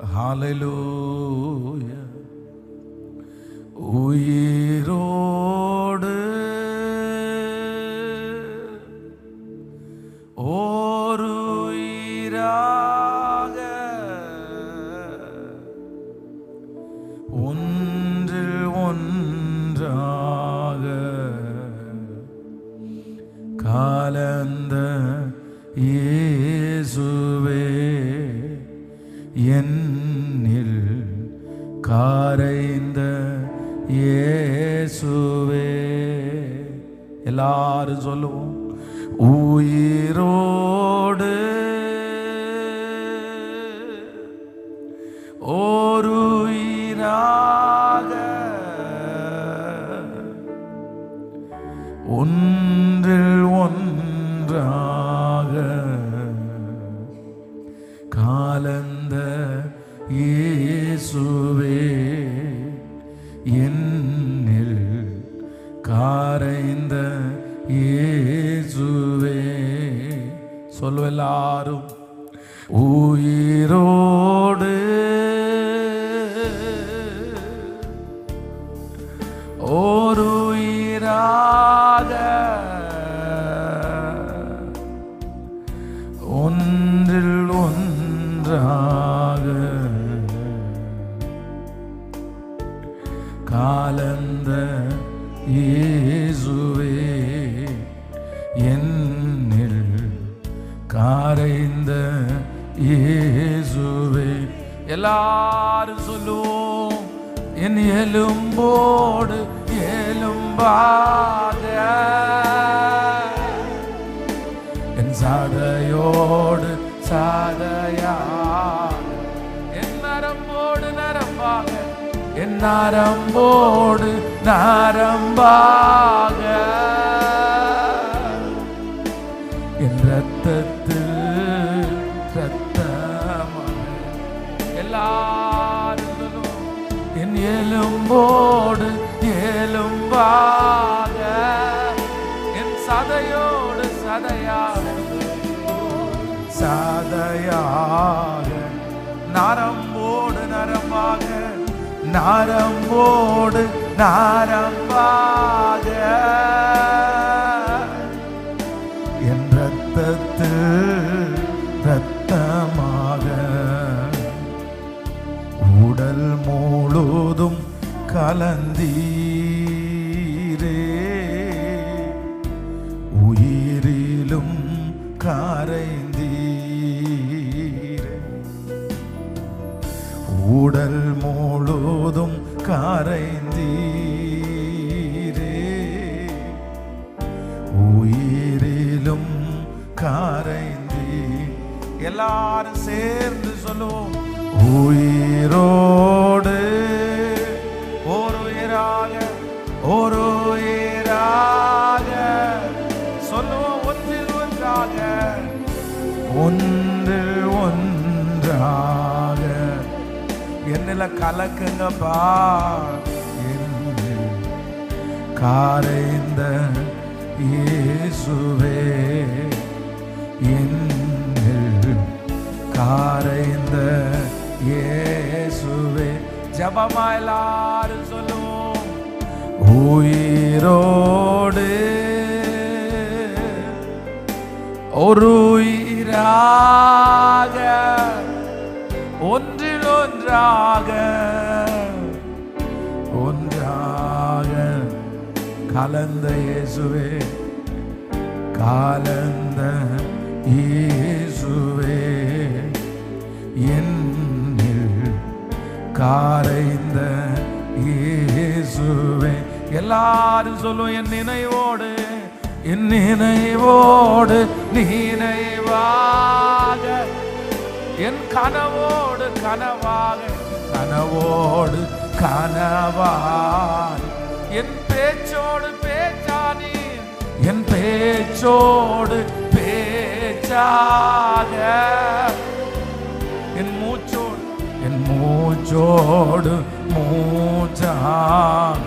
ஹalleluya உயிரோடு எலும்போடு எலும்பாக என் சதையோடு சதையாக சதையாக. நரம்போடு நரம்பாக நரம்போடு நரம்பாக. என் ரத்தத்தில் கலந்தீரே உயிரிலும் கரைந்தீரே. உடல் முழுதும் கரைந்தீரே. உயிரிலும் கரைந்தீ எல்லாரும் சேர்ந்து சொல்லுவோம். உயிரோ கலக்குங்கப்பா காரைந்த இயேசுவே என்னில் காரைந்த இயேசுவே. ஜபமா எல்லாரும் சொல்லுவோம். உயிரோடு ஒரு உயிராக ஒன்றில் ஒன்றாக ஒன்றாக கலந்த இயேசுவே காலந்த இயேசுவே என்னில் காரைந்த இயேசுவே. எல்லாரும் சொல்லும் என் நினைவோடு என் நினைவோடு நினைவாக என் கனவோடு கனவோடு கனவாக கனவோடு கனவாய் என் பேச்சோடு பேச்சானி என் பேச்சோடு பேச்சாக என் மூச்சோடு என் மூச்சோடு மூச்சாக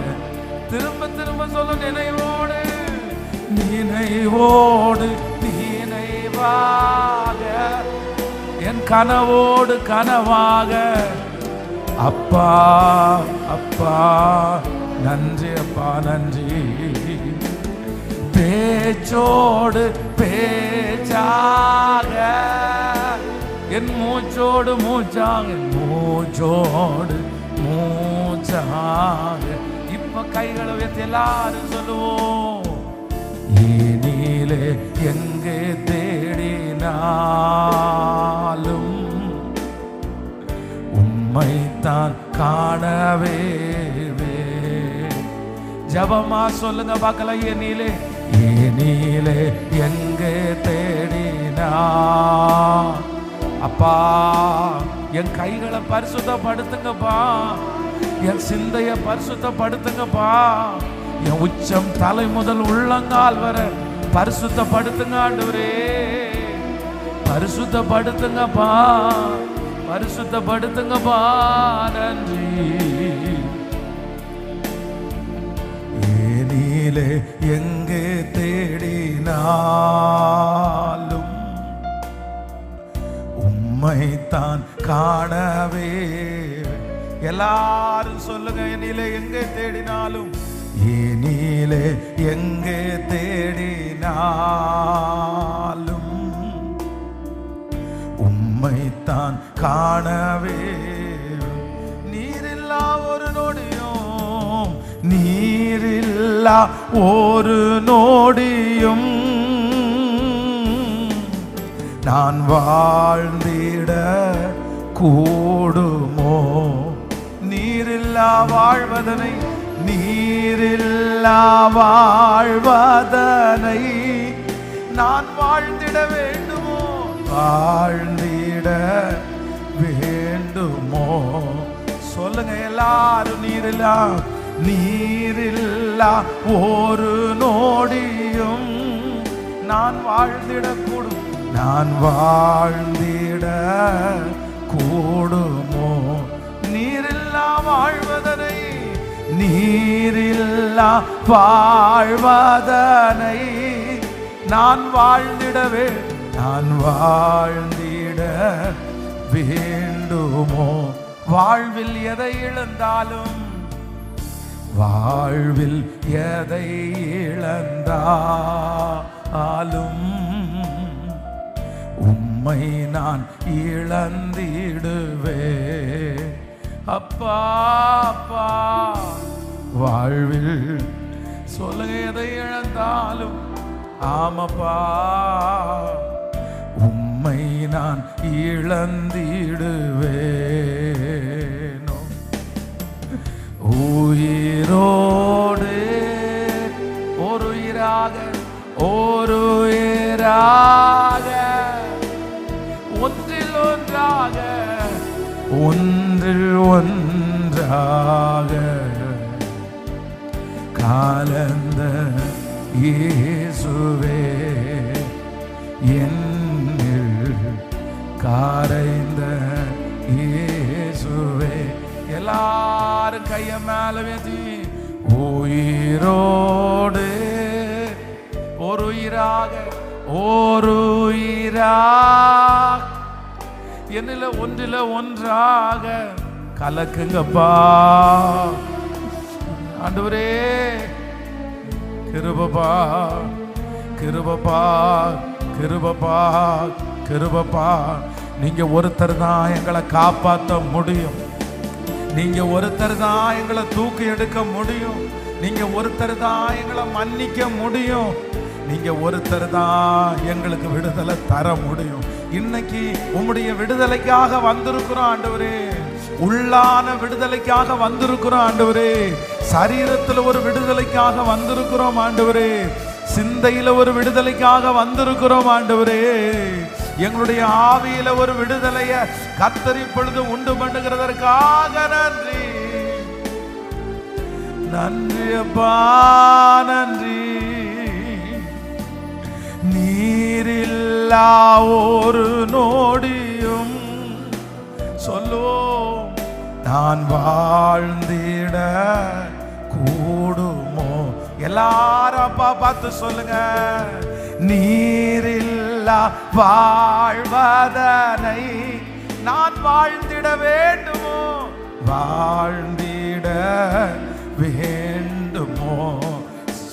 திரும்ப திரும்ப சொல்ல நினைவோடு நினைவோடு நினைவாக என் கனவோடு கனவாக. அப்பா அப்பா நன்றி அப்பா நன்றி. பேச்சோடு பேச்சாக. என் மூச்சோடு மூச்சாக என் மூச்சோடு மூச்சாக. இப்ப கைகளை உயர்த்தி எல்லாரும் சொல்லுவோம். இனிலே எங்கே தேடினாலும் தான் காணவே ஜபமா சொல்லுங்க பார்க்கலாம் ஏனிலே ஏனிலே எங்கே தேடினா. அப்பா என் கைகளை பரிசுத்தப்படுத்துங்கப்பா. என் சிந்தைய பரிசுத்தப்படுத்துங்கப்பா. என் உச்சம் தலை முதல் உள்ளங்கால் வர பரிசுத்தப்படுத்துங்க ஆண்டவரே. பரிசுத்தப்படுத்துங்கப்பா. பரிசுத்தப்படுத்துங்கப்பா. நன்றி. ஏனிலே எங்கே தேடினாலும் உம்மைத்தான் காணவே எல்லாரும் சொல்லுங்க என்னிலே எங்கே தேடினாலும்? ஏனிலே எங்கே தேடினாலும்? நான் காணவே நீரில்லா ஒரு நொடியும் நீரில்லா ஒரு நொடியும். நான் வாழ்ந்திட கூடுமோ? நீரில்லா வாழ்வதனை நீரில்லா வாழ்வதனை. நான் வாழ்ந்திட வேண்டும். வாழ்ந்திட வேண்டுமோ? சொல்லுங்க எல்லாரும் நீரில்லா நீரில்லா ஒரு நோடியும் நான் வாழ்ந்திடக்கூடும். நான் வாழ்ந்திட கூடுமோ நீரில்லா வாழ்வதனை நீரில்லா வாழ்வதனை நான் வாழ்ந்திடவே நான் வாழ்ந்திட வேண்டுமோ? வாழ்வில் எதை இழந்தாலும் வாழ்வில் எதை இழந்தாலும் உம்மை நான் இழந்திடுவே அப்பா அப்பா வாழ்வில் சொல்லுங்க எதை இழந்தாலும். ஆமப்பா. நான் இழந்திடுவேனோ? உயிரோடு ஒரு உயிராக ஒரு உயிராக ஒன்றில் ஒன்றாக ஒன்றில் ஒன்றாக. காலந்த இயேசுவே என் காரைந்த இயேசுவே எல்லாரும் கைய மேல வேதி உயிரோடு ஒரு உயிராக ஒரு உயிராக என்னில் ஒன்றில் ஒன்றாக கலக்குங்கப்பா. ஆண்டவரே கிருபப்பா கிருபப்பா கிருபப்பா கிருபப்பா நீங்க ஒருத்தர் தான் எங்களை காப்பாற்ற முடியும். நீங்க ஒருத்தர் தான் எங்களை தூக்கி எடுக்க முடியும். நீங்க ஒருத்தர் தான் எங்களை மன்னிக்க முடியும். நீங்க ஒருத்தர் தான் எங்களுக்கு விடுதலை தர முடியும். இன்னைக்கு உம்முடைய விடுதலைக்காக வந்திருக்கிறோம் ஆண்டவரே. உள்ளான விடுதலைக்காக வந்திருக்கிறோம் ஆண்டவரே. சரீரத்தில் ஒரு விடுதலைக்காக வந்திருக்கிறோம் ஆண்டவரே. சிந்தையில ஒரு விடுதலைக்காக வந்திருக்கிறோம் ஆண்டவரே. எங்களுடைய ஆவியில ஒரு விடுதலைய கத்தர் இப்பொழுது உண்டு பண்ணுகிறதற்காக நன்றி. நன்றி அப்பா நன்றி. நீரில்லா ஒரு நோடியும் சொல்லுவோம் நான் வாழ்ந்திட கூடுமோ? எல்லாரும் அப்பா பார்த்து சொல்லுங்க நீரில் எல்லாம் வாழ்வதனை நான் வாழ்ந்திட வேண்டுமோ? வாழ்ந்திட வேண்டுமோ?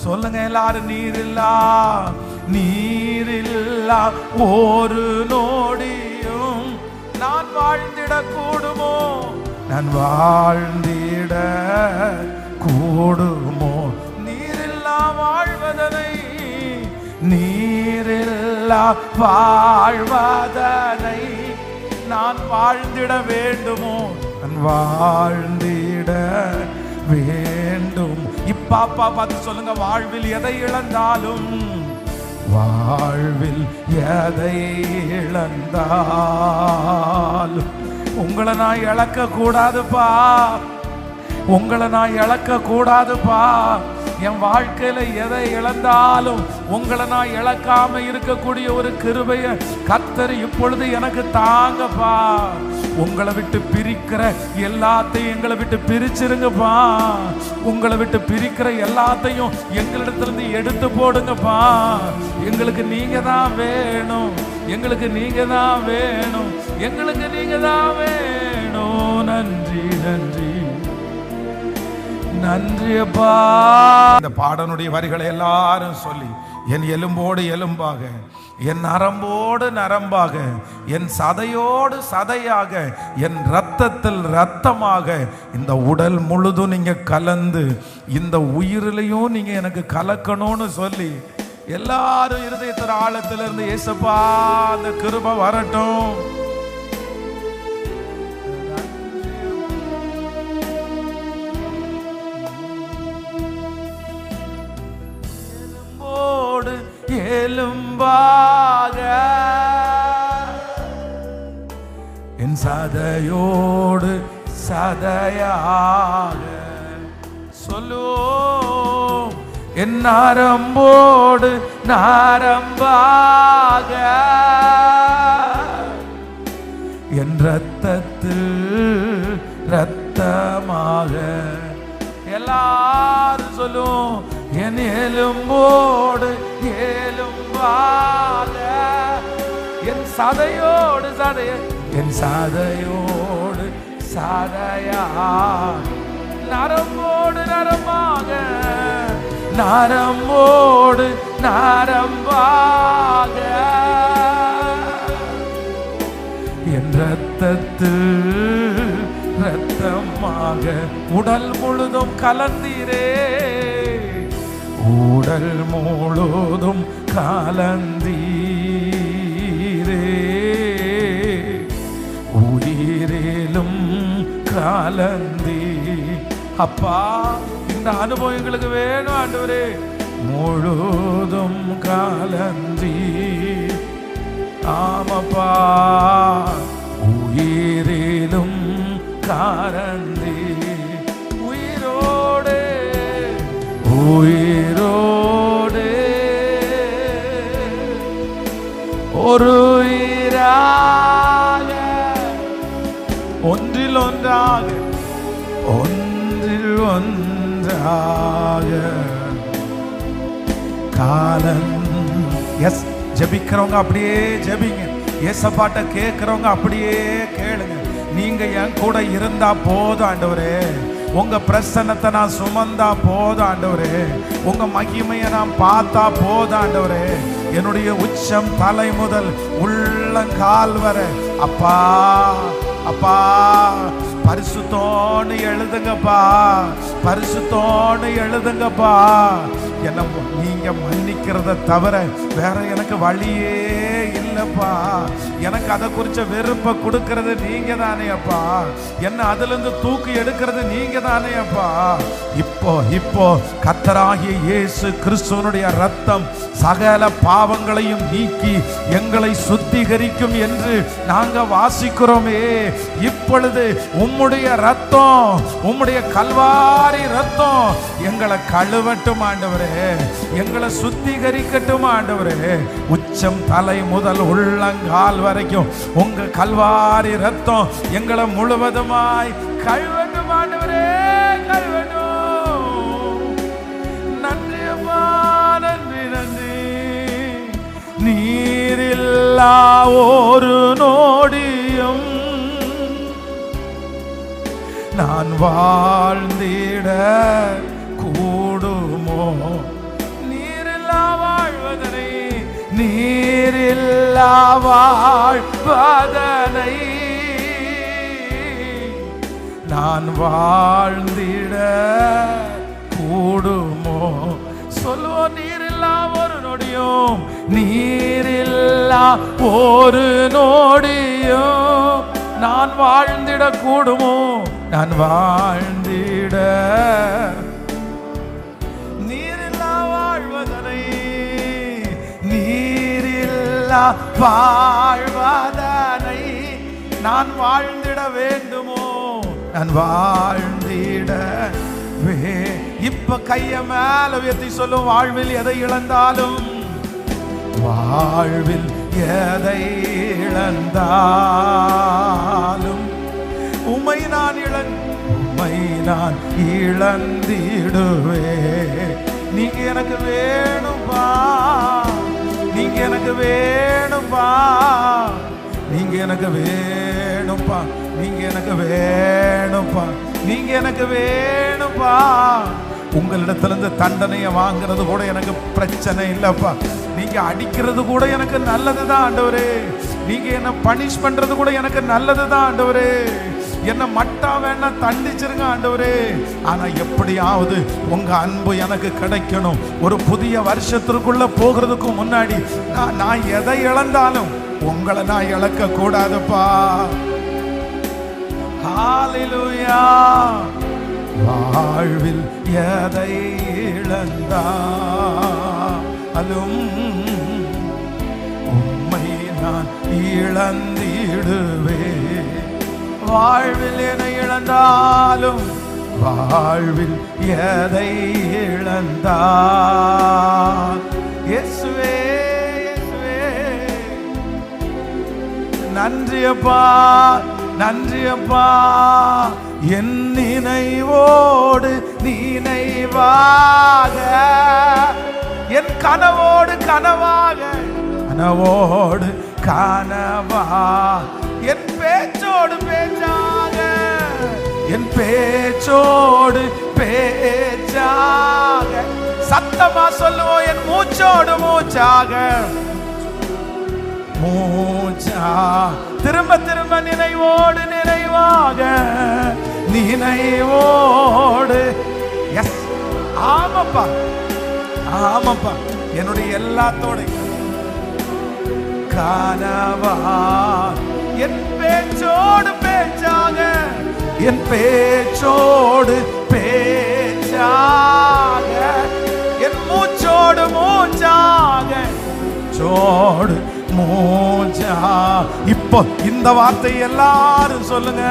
சொல்லுங்க எல்லாரும் நீரில்லா நீரில்லா ஒரு நோடியும் நான் வாழ்ந்திட கூடுமோ நான் வாழ்ந்திட கூடுமோ? நீரில்லா வாழ்வதனை நீ நீரில்லா வாழ்வதனை நான் வாழ்ந்திட வேண்டுமோ? நான் வாழ்ந்திட வேண்டும். இப்பாப்பா பார்த்து சொல்லுங்க வாழ்வில் எதை இழந்தாலும்? வாழ்வில் எதை இழந்தாலும். உங்களை நான் இழக்க கூடாதுப்பா உங்களை நான் இழக்க கூடாதுப்பா என் வாழ்க்கையில எதை இழந்தாலும் உங்களை நான் இழக்காம இருக்கக்கூடிய ஒரு கிருபைய கத்தர் இப்பொழுது எனக்கு தாங்கப்பா. உங்களை விட்டு பிரிக்கிற எல்லாத்தையும் எங்களை விட்டு பிரிச்சிருங்கப்பா. உங்களை விட்டு பிரிக்கிற எல்லாத்தையும் எங்களிடத்திலிருந்து எடுத்து போடுங்கப்பா. எங்களுக்கு நீங்க தான் வேணும். எங்களுக்கு நீங்க தான் வேணும். எங்களுக்கு நீங்க தான் வேணும். நன்றி நன்றி. நன்றியப்பா இந்த பாடனுடைய வரிகளை எல்லாரும் சொல்லி என் எலும்போடு எலும்பாக என் நரம்போடு நரம்பாக என் சதையோடு சதையாக என் ரத்தத்தில் ரத்தமாக இந்த உடல் முழுதும் நீங்கள் கலந்து இந்த உயிரிலையும் நீங்கள் எனக்கு கலக்கணும்னு சொல்லி எல்லாரும் இருதயத்தின் ஆழத்திலிருந்து ஏசப்பா அந்த கிருப வரட்டும். எலும்பாக என் சதையோடு சதையாக சொல்லுவோம். என் நரம்போடு நரம்பாக. என் ரத்தத்தில் ரத்தமாக எல்லாரும் சொல்லும் என் எலும்போடு ஏலும் எலும்பாக என் சதையோடு சதைய என் சதையோடு சதையா. நரம்போடு நரமாக நரம்போடு நரம்பாக. என் ரத்தத்தில் ரத்தமாக உடல் முழுதும் கலந்தீரே. உடல் முழுதும் காலந்தீரே. உயிரிலும் கலந்தீ அப்பா இந்த அனுபவம் எங்களுக்கு வேணும் ஆண்டவரே. முழுதும் கலந்தீ ஆமப்பா உயிரிலும் காரந்தி உயிரோடு. ஒரு உயிராக ஒன்றில் ஒன்றாக ஒன்றில் ஒன்றாக. காலம் எஸ் ஜெபிக்கிறவங்க அப்படியே ஜெபிங்க. ஏசப்பாட்ட கேட்கிறவங்க அப்படியே கேளுங்க. நீங்க என் கூட இருந்தா போதும் ஆண்டவரே. உங்க பிரசன்னத்தை நான் சுமந்தா போதும் ஆண்டவரே. உங்க மகிமையை நான் பார்த்தா போதும் ஆண்டவரே. என்னுடைய உச்சம் தலை முதல் உள்ளங்கால் வர. அப்பா அப்பா பரிசுத்தோன்னு எழுதுங்கப்பா. பரிசுத்தோன்னு எழுதுங்கப்பா. என்ன நீங்க மன்னிக்கிறத தவிர வேற எனக்கு வழியே இல்லைப்பா. எனக்கு அதை குறிச்ச வெறுப்பை கொடுக்கறது நீங்க தானே அப்பா. என்ன அதுல இருந்து தூக்கி எடுக்கிறது நீங்க தானே அப்பா. இப்போ இப்போ கத்தராகிய இயேசு கிறிஸ்துவனுடைய ரத்தம் சகல பாவங்களையும் நீக்கி எங்களை சுத்திகரிக்கும் என்று நாங்க வாசிக்கிறோமே. இப்பொழுது உம்முடைய ரத்தம் உம்முடைய கல்வாரி ரத்தம் எங்களை கழுவட்டும் ஆண்டவரே. எங்களை சுத்திகரிக்கட்டும் ஆண்டவரே. உச்சம் தலை முதல் உள்ளங்கால் வரைக்கும் உங்க கல்வாரி ரத்தம் எங்களை முழுவதுமாய் கழுவட்டும் ஆண்டவரே கழுவட்டும். நன்றியம்மா நன்றி நன்றி. நீரில்லா ஒரு நோடியும் நான் வாழ்ந்திட வாழ்வதனை நான் வாழ்ந்திட கூடுமோ? சொல்லுவோம் நீரில்லா ஒரு நொடியும் நீரில்லா ஒரு நொடியும். நான் வாழ்ந்திட கூடுமோ? நான் வாழ்ந்திட நீரில்லா வாழ்வதனை நான் வாழ்ந்திட வேண்டுமோ? நான் வாழ்ந்திட வே இப்ப கைய மேல உயர்த்தி சொல்லும் வாழ்வில் எதை இழந்தாலும்? வாழ்வில் எதை இழந்தாலும்? உமை நான் இழந் உமை நான் இழந்திடுவே நீங்க எனக்கு வேணும்பா நீங்க எனக்கு வேணும்பா. நீங்க எனக்கு வேணும்பா. நீங்க எனக்கு வேணும்பா. நீங்க எனக்கு வேணும்பா. உங்களிடத்திலிருந்து தண்டனையை வாங்குறது கூட எனக்கு பிரச்சனை இல்லைப்பா. நீங்க அடிக்கிறது கூட எனக்கு நல்லதுதான் ஆண்டவரே. நீங்க என்ன பனிஷ் பண்றது கூட எனக்கு நல்லதுதான் ஆண்டவரே. என்ன மட்டா வேணா தண்டிச்சிருங்க ஆண்டவரே. ஆனா எப்படியாவது உங்க அன்பு எனக்கு கிடைக்கணும். ஒரு புதிய வருஷத்திற்குள்ள போகிறதுக்கு முன்னாடி நான் நான் எதை இழந்தாலும் உங்களை நான் இழக்க கூடாதுப்பா வாழ்வில் எதை இழந்தாலும் உண்மை நான் இழந்திடுவேன் வாழ்வில் என இழந்தாலும் வாழ்வில் எதை இழந்தால். இயேசுவே நன்றியப்பா நன்றியப்பா என் நினைவோடு நினைவாக. என் கனவோடு கனவாக. கனவோடு கனவா. என் பேச்சோடு பேச்சாக என் பேச்சோடு பேச்சாக. சத்தமா சொல்லுவோம் என் மூச்சோடு மூச்சாக. மூச்சா. திரும்ப திரும்ப நினைவோடு நினைவாக நினைவோடு. எஸ் ஆமாப்பா. ஆமாப்பா. என்னுடைய எல்லாத்தோட கனவா. என் பேச்சோடு பேச்சாக. என் பேச்சோடு பேச்சாக. என் மூச்சோடு மூச்சாக. சோடு மூச்சா இப்போ இந்த வார்த்தை எல்லாரும் சொல்லுங்க.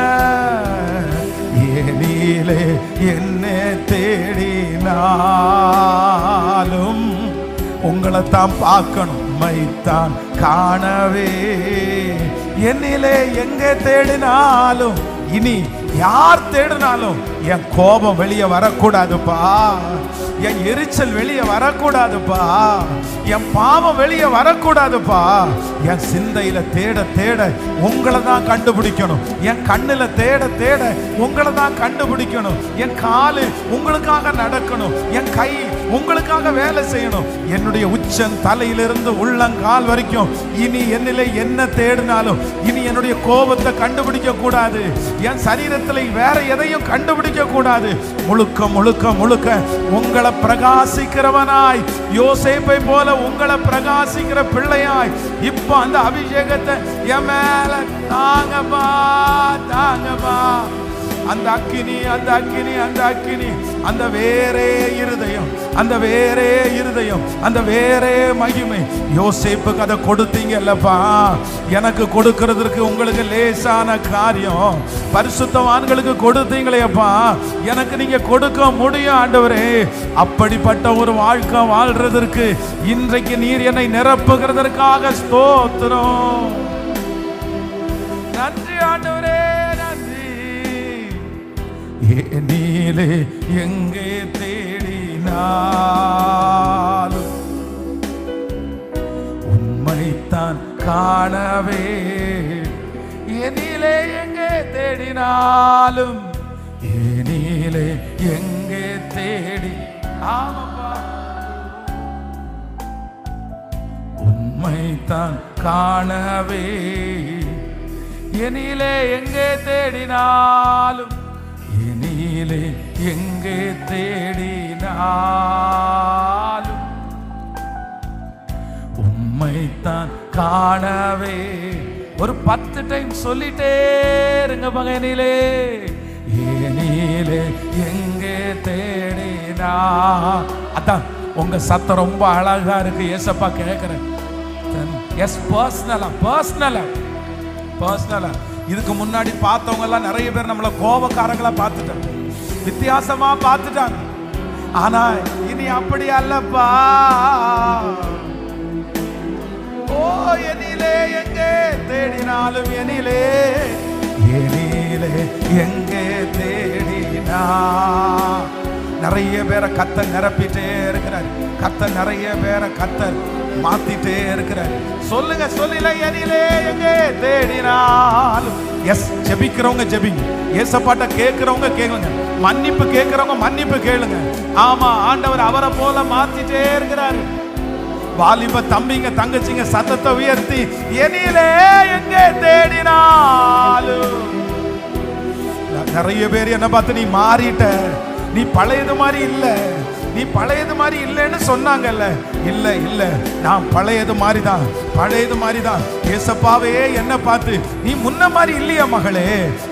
ஏனிலே என்ன தேடினாலும் உங்களை தான் பார்க்கணும். மைத்தான் காணவே. என்னிலே எங்கே தேடினாலும் இனி யார் தேடினாலும் என் கோபம் வெளியே வரக்கூடாதுப்பா. என் எரிச்சல் வெளியே வரக்கூடாதுப்பா. என் பாவம் வெளியே வரக்கூடாதுப்பா. என் சிந்தையில தேட தேட உங்களை தான் கண்டுபிடிக்கணும். என் கண்ணில் தேட தேட உங்களை தான் கண்டுபிடிக்கணும். என் காலு உங்களுக்காக நடக்கணும். என் கை உங்களுக்காக வேலை செய்யணும். என்னுடைய உச்சம் தலையிலிருந்து உள்ளங்கால் வரைக்கும். இனி என்னிலே என்ன தேடினாலும் இனி என்னுடைய கோபத்தை கண்டுபிடிக்க கூடாது. என் சரீரத்தில் வேற எதையும் கண்டுபிடிக்க கூடாது. முழுக்க முழுக்க முழுக்க உங்களை பிரகாசிக்கிறவனாய். யோசேப்பை போல உங்களை பிரகாசிக்கிற பிள்ளையாய். இப்போ அந்த அபிஷேகத்தை என் மேல தாங்கப்பா தாங்கப்பா. அந்த அக்கினி அந்த அக்கினி அந்த அக்கினி. அந்த வேறே இருதயம் அந்த வேறே இருதயம் அந்த வேறே மகிமை. யோசிப்புக்கு அதை கொடுத்தீங்கல்லப்பா. எனக்கு கொடுக்கறதுக்கு உங்களுக்கு லேசான காரியம். பரிசுத்தவான்களுக்கு கொடுத்தீங்களேப்பா எனக்கு நீங்க கொடுக்க முடியும் ஆண்டவரே. அப்படிப்பட்ட ஒரு வாழ்க்கை வாழ்றதற்கு இன்றைக்கு நீர் என்னை நிரப்புகிறதற்காக ஸ்தோத்திரம். நன்றி ஆண்டவரே. நீலே எங்கே தேடினாலும் உண்மைத்தான் காணவே. எனிலே எங்கே தேடினாலும் எனிலே எங்கே தேடி. ஆமாப்பா. உண்மைத்தான் காணவே. எனிலே எங்கே தேடினாலும் எனிலே எங்கே தேடினாலும் உம்மைத்தான் காணவே. ஒரு பத்து டைம் சொல்லிட்டே இருங்க மகனிலே. ஏனிலே எங்கே தேடினா. அதான் உங்க சத்தம் ரொம்ப அழகா இருக்கு ஏசப்பா கேட்கிறேன் எஸ் பர்சனலா பர்சனலா பர்சனலா இதுக்கு முன்னாடி பார்த்தவங்க எல்லாம் நிறைய பேர் நம்மளை கோபக்காரங்களா பார்த்துட்டாங்க. வித்தியாசமா பார்த்துட்டாங்க. ஆனா இனி அப்படி அல்லப்பா. ஓ எனிலே எங்கே தேடினாலும் எனிலே எனிலே எங்கே தேடினா. நிறைய பேரை கத்த நிரப்பிட்டே இருக்கிறார். கத்த நிறைய பேரை கத்த மாத்திட்டே இருக்கிறார். சொல்லுங்க சொல்லல எனிலே எங்கே தேடினாலும் எஸ் ஜெபிக்கிறவங்க ஜெபிங்க. ஏசப்பாட்ட கேட்கிறவங்க கேளுங்க. மன்னிப்பு கேட்கிறவங்க மன்னிப்பு கேளுங்க. ஆமா ஆண்டவர் அவரை போல மாத்திட்டே இருக்கிறாரு. வாலிப தம்பிங்க தங்கச்சிங்க சத்தத்தை உயர்த்தி எனிலே எங்கே தேடினாலும். நிறைய பேர் என்ன பார்த்து நீ மாறிட்ட. நீ பழையது மாதிரி இல்லை. நீ பழையது மாதிரி இல்லைன்னு சொன்னாங்கல்ல. இல்லை இல்லை. நான் பழையது மாதிரி தான் பழையது மாதிரி தான் ஏசப்பாவே என்ன பார்த்து நீ முன்ன மாதிரி இல்லையா மகளே?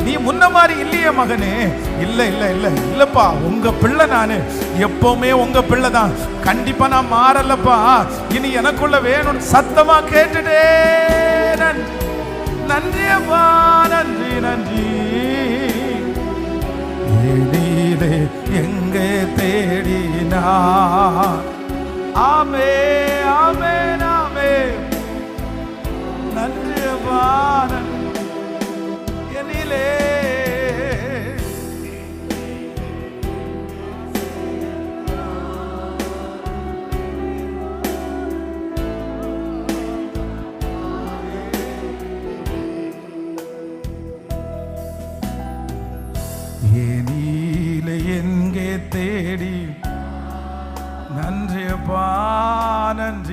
நீ முன்ன மாதிரி இல்லையா மகனே? இல்லை இல்லை இல்லை. இல்லப்பா. உங்க பிள்ளை நான். எப்போவுமே உங்க பிள்ளை தான். கண்டிப்பா நான் மாறலப்பா. இனி எனக்குள்ள வேணும்னு சத்தமா கேட்டுட்டே. நன்றி நன்றி. அப்பா நன்றி நன்றி செய்தே எங்கே தேடினா ஆமே ஆமே நாமே நன்றி வாரன் எனிலே ஆனந்தி